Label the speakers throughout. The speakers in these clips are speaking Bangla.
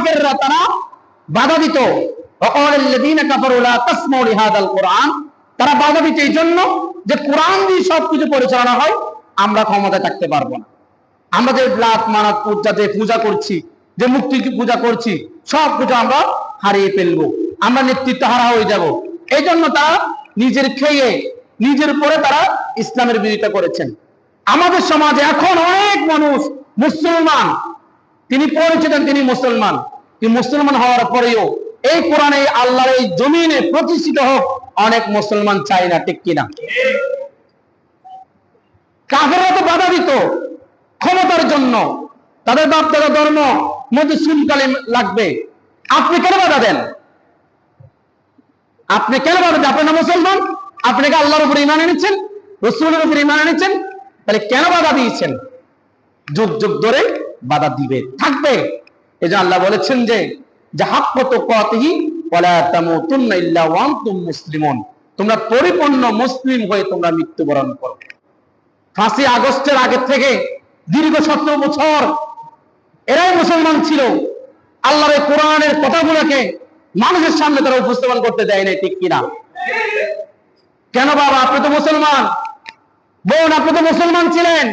Speaker 1: কাফেররা তারা বাধা দিত। তারা বাধা দিত এই জন্য যে কোরআন দিয়ে সবকিছু পরিচালনা হয়, আমরা ক্ষমতায় থাকতে পারব না। আমরা যে লাত মানাত, পূজা, যে পূজা করছি, যে মুক্তি পূজা করছি সব পূজা আমরা হারিয়ে ফেলব। আমরা নেতৃত্ব হারা হয়ে যাব। এই জন্য তারা নিজের খেয়ে, নিজের উপরে তারা ইসলামের বিরোধিতা করেছেন। আমাদের সমাজে এখন অনেক মানুষ মুসলমান তিনি পরিচিতেন, তিনি মুসলমান। তিনি মুসলমান হওয়ার পরেও এই কোরআনে আল্লাহর এই জমিনে প্রতিষ্ঠিত হোক, অনেক মুসলমান চায় না, ঠিক কিনা? কাফেররা তো বাধা দিত ক্ষমতার জন্য। তাদের বাপ, দাদা ধর্ম মধ্যে সুনকালে লাগবে। আপনি কেন বাধা দেন? আপনি কেন বাধা দেন? আপনি না মুসলমান? আপনি কি আল্লাহর উপরে ইমান এনেছেন? রসুলের উপরে ইমান এনেছেন? তাহলে কেন বাধা দিয়েছেন? যুগ যুগ ধরে বাধা দিবে, থাকবে। এই যে আল্লাহ বলেছেন যে তোমরা পরিপূর্ণ মুসলিম হয়ে তোমরা মৃত্যুবরণ করো। ফাঁসি আগস্টের আগে থেকে দীর্ঘ বছর এরাই মুসলমান ছিল। আল্লাহর কোরআনের কথাগুলোকে মানুষের সামনে তারা উপস্থাপন করতে দেয় নাই, ঠিক কিনা? কেন বাবা, আপনি তো মুসলমান। বোন, আপনি তো মুসলমান ছিলেন।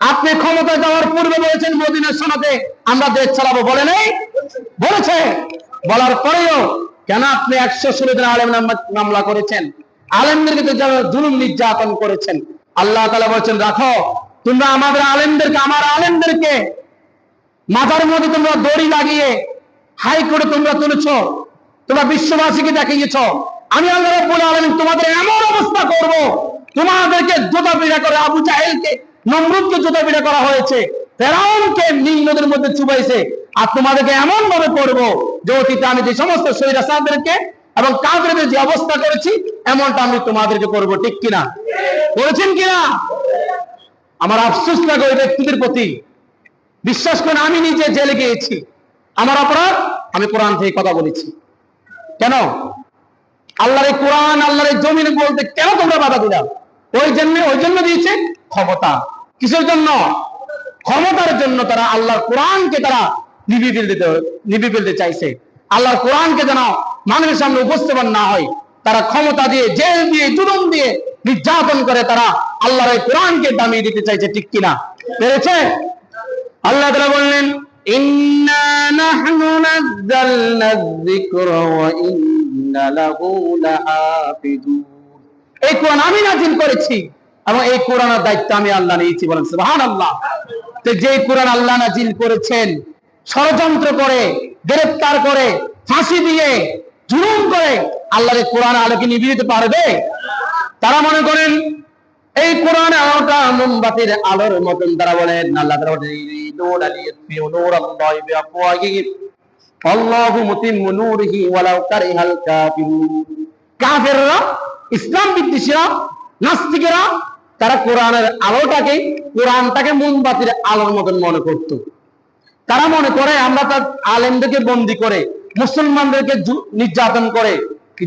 Speaker 1: আপনি ক্ষমতায় যাওয়ার পূর্বে বলেছেন মদিনার সনদে, আমরা দেশ চালাবো, বলে নেই? বলেছে। বলার পরেও, কেন আপনি একশো ষোলো দিন আলেম মামলা করেছেন? আলেমদেরকে তো যারা জুলুম নির্যাতন করেছেন। আল্লাহ তালা বলছেন, রাখো, তোমরা আমাদের আলেমদেরকে, আমার আলেমদেরকে মাথার মধ্যে তোমরা দড়ি লাগিয়ে হাই হাইকোর্টে তোমরা তুলেছ, তোমরা বিশ্ববাসীকে দেখিয়েছ। আমি আল্লাহ রাব্বুল আলামিন তোমাদের এমন অবস্থা করব, তোমাদেরকে জোতা পিড়া করে আবু জাহেলকে নমরুদকে জোতা পিড়া করা হয়েছে। ফেরাউনকে নীল নদীর মধ্যে চুবাইছে। আর তোমাদেরকে এমন ভাবে করব যে অতীতে আমি যে সমস্ত সৈরাসাদেরকে এবং কাফেরদের যে অবস্থা করেছি, এমনটা আমি তোমাদেরকে করব ঠিক কিনা? করেছেন কিনা? আমার আফসোস লাগে ওই ব্যক্তিদের প্রতি। বিশ্বাস করেন, আমি নিজে জেলে গিয়েছি। আমার অপরাধ, আমি কোরআন থেকে কথা বলেছি। কেন? আল্লাহর কোরআন, আল্লাহর জমিনে বলতে কেন তোমরা বাধা দিলাম? ওই জন্য ওই জন্য দিয়েছে ক্ষমতা। কিসের জন্য? ক্ষমতার জন্য তারা আল্লাহর কোরআনকে তারা নিবি ফেলতে নিবি ফেলতে চাইছে। আল্লাহর কোরআনকে যেন মানুষের সামনে উপস্থাপন না হয়, তারা ক্ষমতা দিয়ে, জেল দিয়ে, জুলুম দিয়ে নির্যাতন করে তারা আল্লাহর এই কোরআনকে দামিয়ে দিতে চাইছে, ঠিক কিনা? পেরেছে? আল্লাহ তাআলা বললেন এই কোরআন আমি নাজিল করেছি। এবং এই কোরআনের দায়িত্ব আমি আল্লাহ নিয়েছি বলেন, সুবহানাল্লাহ। তো যে কোরআন আল্লাহ নাজিল করেছেন, ষড়যন্ত্র করে গ্রেফতার করে, ফাঁসি দিয়ে, জুলুম করে, আল্লাহর কোরআন আলোকে দিতে পারবে? তারা মনে করেন, এই কোরআন আলোটা মোমবাতির আলোর মতন, তারা বলেন, আল্লাহ আল্লাহু ইসলাম বিদ্বেষীরা, নাস্তিকেরা তারা কোরআনের আলোটাকে, কোরআনটাকে মোমবাতির আলোর মতন মনে করত। তারা মনে করে, আমরা তার আলেমদেরকে বন্দি করে, মুসলমানদেরকে নির্যাতন করে,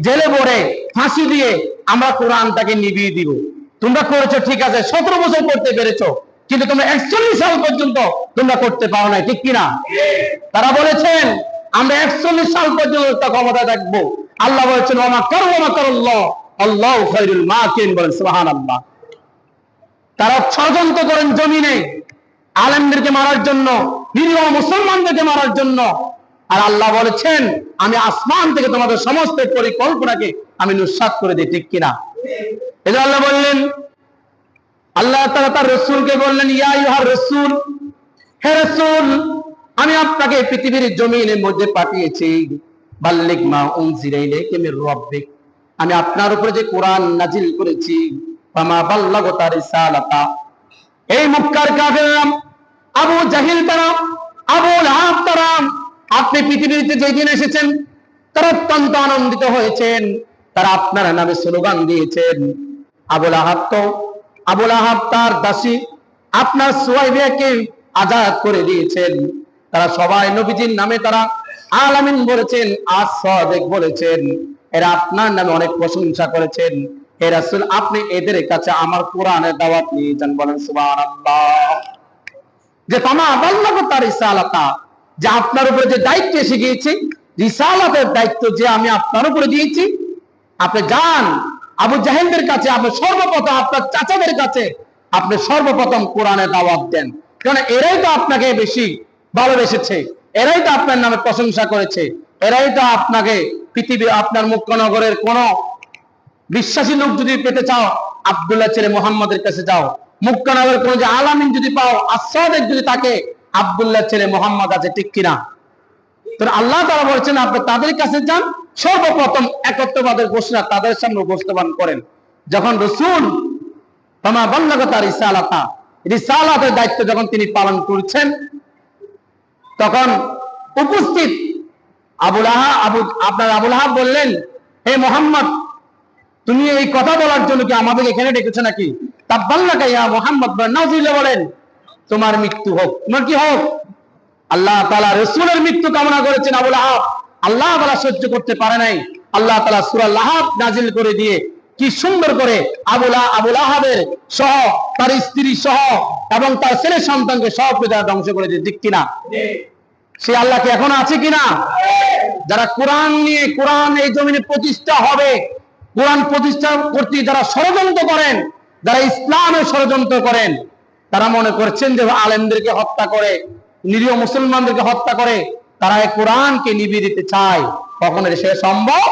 Speaker 1: জেলে ভরে ফাঁসি দিয়ে আমরা কোরআনটাকে নিভিয়ে দিব। তোমরা করেছ, ঠিক আছে, সতেরো বছর করতে পেরেছ, কিন্তু তোমরা একচল্লিশ সাল পর্যন্ত তোমরা করতে পারো নাই, ঠিক কিনা? তারা বলেছেন, আমরা একচল্লিশ সাল পর্যন্ত ক্ষমতা থাকব। আল্লাহ বলেছেন ওমা করো ওমা করল্লাহ আল্লাহ। খৈরুল মাকিন বলেন সুবহান আল্লাহ তারা ষড়যন্ত্র করেন জমিনে। আলেমদেরকে মারার জন্য, নিরীহ মুসলমানদেরকে মারার জন্য। আর আল্লাহ বলেছেন, আমি আসমান থেকে তোমাদের সমস্ত পরিকল্পনাকে আমি নুসাত করে দিই, ঠিক কিনা? এটা আল্লাহ বললেন, আল্লাহ তাআলা তার রসুলকে বললেন, ইয়া ইউহার রসুল, হে রসুল, আমি আপনাকে পৃথিবীর জমিনের মধ্যে পাঠিয়েছি। বাল্লিক মা উনজিরা ইলাইকা মির রাব্বিক, আমি আপনার উপরে যে কোরআন নাজিল করেছি এই মুক্কার কাফেররা আবু জাহিল তারা, আবু লাহাব আপনি পৃথিবীতে যেদিন এসেছেন, তারা অত্যন্ত আনন্দিত হয়েছেন। তারা আপনার নামে স্লোগান দিয়েছেন। আবুল আহাব তো আবুল আহাব তার দাসী, আপনার সোয়াইবিয়াকে আজাদ করে দিয়েছেন। তারা সবাই নবীজির নামে তারা আলামিন বলেছেন, আজ সাদেক বলেছেন। এরা আপনার নামে অনেক প্রশংসা করেছেন। হে রাসূল, আপনি এদের কাছে আমার কোরআনের দাওয়াত নিয়ে যান, বলেন যে তামা তার যে আপনার উপরে যে দায়িত্ব এসে গিয়েছে, রিসালাতের দায়িত্ব যে আমি আপনার উপরে দিয়েছি, আপনি যান, আবু কাছে, আপনি সর্বপ্রথম আপনার চাচাদের কাছে আপনি সর্বপ্রথম কোরআনে দাওয়াত দেন। কারণ এরাই তো আপনাকে বেশি ভালোবেসেছে, এরাই তো আপনার নামে প্রশংসা করেছে, এরাই তো আপনাকে পৃথিবী, আপনার মুখ্যনগরের কোন বিশ্বাসী লোক যদি পেতে চাও, আব্দুল্লাহ ছেলে মোহাম্মদের কাছে যাও। মুক্কানগর কোন যে আলামিন যদি পাও, আসাদের যদি তাকে, আব্দুল্লাহ ছেলে মোহাম্মদ আছে, ঠিক কিনা? তো আল্লাহ তারা বলছেন, আপনি তাদের কাছে যান, সর্বপ্রথম একত্রবাদের ঘোষণা তাদের সামনে উপস্থাপন করেন। যখন রসুল তোমার বল্লগতা রিসালাতা, রিসালাতের দায়িত্ব যখন তিনি পালন করছেন, তখন উপস্থিত আবুল আহা আবু আপনার আবুল আহাব বললেন, হে মোহাম্মদ তুমি এই কথা বলার জন্য কি আমাদেরকে এখানে ডেকেছো নাকি? তাব্বাল্লাকা ইয়া মোহাম্মদ নাউজুবিল্লাহ বলেন, তোমার মৃত্যু হোক। তোমার কি হোক? আল্লাহ তাআলা রাসূলের মৃত্যু কামনা করেছেন আবুল আহাব। আল্লাহ তাআলা সহ্য করতে পারে নাই। আল্লাহ তাআলা সূরা লাহাব নাজিল করে দিয়ে কি সুন্দর করে আবুল আবুল আহাবের সহ, তার স্ত্রী সহ এবং তার ছেলে সন্তানকে সব পিতা ধ্বংস করে দিয়ে ঠিক কিনা? সে আল্লাহ কি এখন আছে কিনা? যারা কোরআন নিয়ে, কোরআন এই জমিনে প্রতিষ্ঠা হবে কোরআন প্রতিষ্ঠা করতে যারা ষড়যন্ত্র করেন, যারা ইসলামের ষড়যন্ত্র করেন, তারা মনে করছেন যে আলেমদেরকে হত্যা করে, নিরীহ মুসলমানদেরকে হত্যা করে, তারা এই কোরআনকে নিবিয়ে দিতে চায়। কখনো সে সম্ভব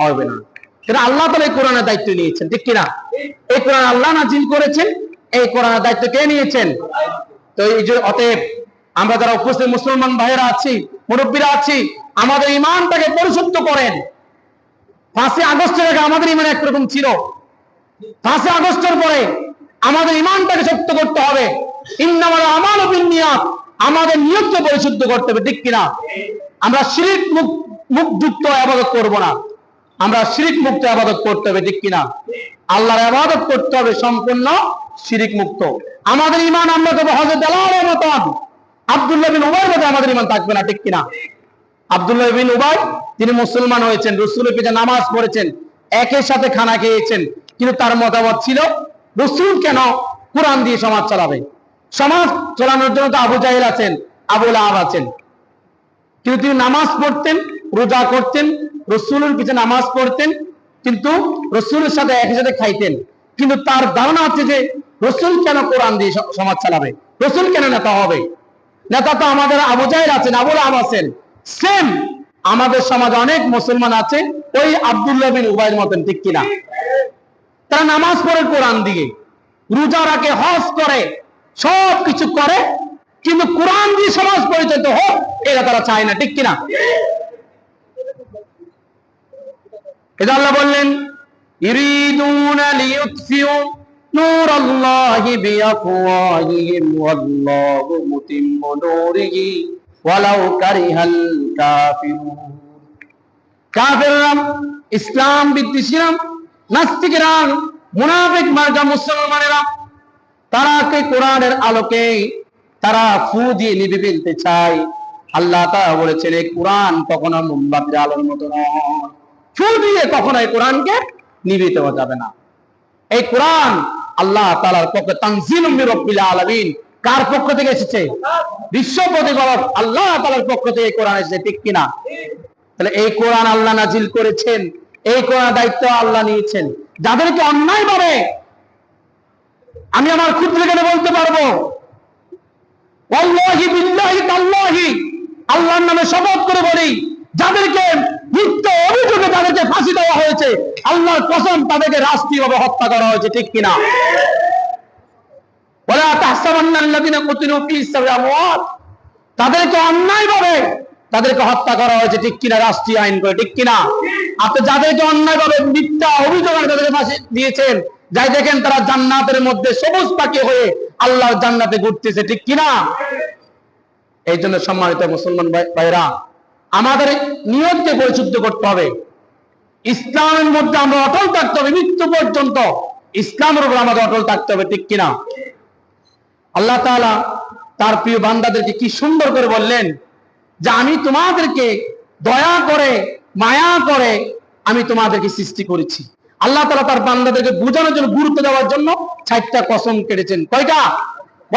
Speaker 1: হবে না। কিন্তু আল্লাহ তালা এই কোরআনের দায়িত্ব নিয়েছেন, ঠিক কিনা? এই কোরআন আল্লাহ নাজিল করেছেন, এই কোরআনের দায়িত্ব কে নিয়েছেন? তো এই যে অতএব আমরা যারা উপস্থিত মুসলমান ভাইয়েরা আছি, মুরব্বীরা আছি, আমাদের ইমানটাকে পরিশুদ্ধ করেন। পাঁচই আগস্টের আগে আমাদের ইমান একরকম ছিল। পাঁচই আগস্টের পরে আমাদের ইমানটাকে শক্ত করতে হবে। আমাল নিয়াত আমাদের নিয়তকে পরিশুদ্ধ করতে হবে, ঠিক কিনা? আমরা শিরিক মুখ মুখযুক্ত আবাদত করব না। আমরা শিরিক মুক্ত আবাদত করতে হবে, ঠিক কিনা? আল্লাহর আবাদত করতে হবে সম্পূর্ণ শিরিক মুক্ত। আমাদের ইমান আমরা তবে হজরত আল্লাহর মতন। আব্দুল্লাহ বিন উমার মতো আমাদের ইমান থাকবে না, ঠিক কিনা? আব্দুল্লাহ বিন উবাই, তিনি মুসলমান হয়েছেন, রসুলের পিছে নামাজ পড়েছেন, একের সাথে খানা খেয়েছেন, কিন্তু তার মতামত ছিল, রসুল কেন কোরআন দিয়ে সমাজ চালাবে? সমাজ চালানোর জন্য তো আবু জাহিল আছেন আবুল আহাব আছেন। কিন্তু তিনি নামাজ পড়তেন, রোজা করতেন, রসুলের পিছে নামাজ পড়তেন, কিন্তু রসুলের সাথে একই সাথে খাইতেন। কিন্তু তার ধারণা হচ্ছে যে, রসুল কেন কোরআন দিয়ে সমাজ চালাবে? রসুল কেন নেতা হবে? নেতা তো আমাদের আবু জাহিল আছেন আবুল আহাব আছেন। সেম আমাদের সমাজে অনেক মুসলমান আছে, ওই আব্দুল্লাহ বিন উবাইয়ের মতন, ঠিক কিনা? তারা নামাজ পড়ে কোরআন দিয়ে, রোজা রাখে, হজ করে, সব কিছু করে, কিন্তু কোরআন দিয়ে সমাজ পরিচালিত হোক, এটা তারা চায় না, ঠিক কিনা? এটা আল্লাহ বললেন, ইরিদুনা লিইউতফিউ নূর আল্লাহি বিআফওয়াহিহিম ওয়াল্লাহু মুতিম্মু নূরিহি। ওয়ালাউ কারিহাল কাফিরুন। কাফেররা ইসলাম নাস্তিকেরা, মুনাফিক মার্কা মুসলমানেরা, তারা কে কোরআনের আলোকে তারা ফু দিয়ে নিভে ফেলতে চায়। আল্লাহ তাআলা বলেছেন, এই কোরআন কখনো মোমবাতির আলোর মতো নয়। ফু দিয়ে কখনো এই কোরআনকে নিভিয়ে দেওয়া যাবে না। এই কোরআন আল্লাহ তাআলার পক্ষে তানজিলুম মির রাব্বিল আলামিন কার পক্ষ থেকে এসেছে? বিশ্ব প্রতিপালক আল্লাহ তাআলার পক্ষ থেকে কোরআন এসেছে, ঠিক কিনা? তাহলে এই কোরআন আল্লাহ নাজিল করেছেন, এই কোরআন দায়িত্ব আল্লাহ নিয়েছেন। যাদেরকে অন্যায় ভাবে আমি আমার ক্ষুদ্র জ্ঞানে বলতে পারব আল্লাহর নামে শপথ করে বলি, যাদেরকে মিথ্যা অভিযোগে তাদেরকে ফাঁসি দেওয়া হয়েছে, আল্লাহর কসম তাদেরকে রাষ্ট্রীয়ভাবে হত্যা করা হয়েছে, ঠিক কিনা? তাদেরকে অন্যায় ভাবে তাদেরকে হত্যা করা হয়েছে, ঠিক কিনা? রাষ্ট্রীয় আইন করে, ঠিক কিনা? আপনি যাদেরকে অন্যায় ভাবে মিথ্যা অভিযোগ দিয়েছেন, যাই দেখেন তারা জান্নাতের মধ্যে সবুজ পাখি হয়ে আল্লাহর জান্নাতে ঘুরতেছে, ঠিক কিনা? এই জন্য সম্মানিত মুসলমান ভাই- ভাইরা আমাদের নিয়তকে পরিশুদ্ধ করতে হবে। ইসলামের মধ্যে আমরা অটল থাকতে হবে, মৃত্যু পর্যন্ত। ইসলামের উপর আমাদের অটল থাকতে হবে, ঠিক কিনা? আল্লাহ তালা তার প্রিয় বান্দাদেরকে কি সুন্দর করে বললেন যে আমি তোমাদেরকে দয়া করে, মায়া করে আমি তোমাদেরকে সৃষ্টি করেছি। আল্লাহ তালা তার বান্দাদেরকে বোঝানোর জন্য, গুরুত্ব দেওয়ার জন্য ষাটটা কসম কেটেছেন। কয়টা?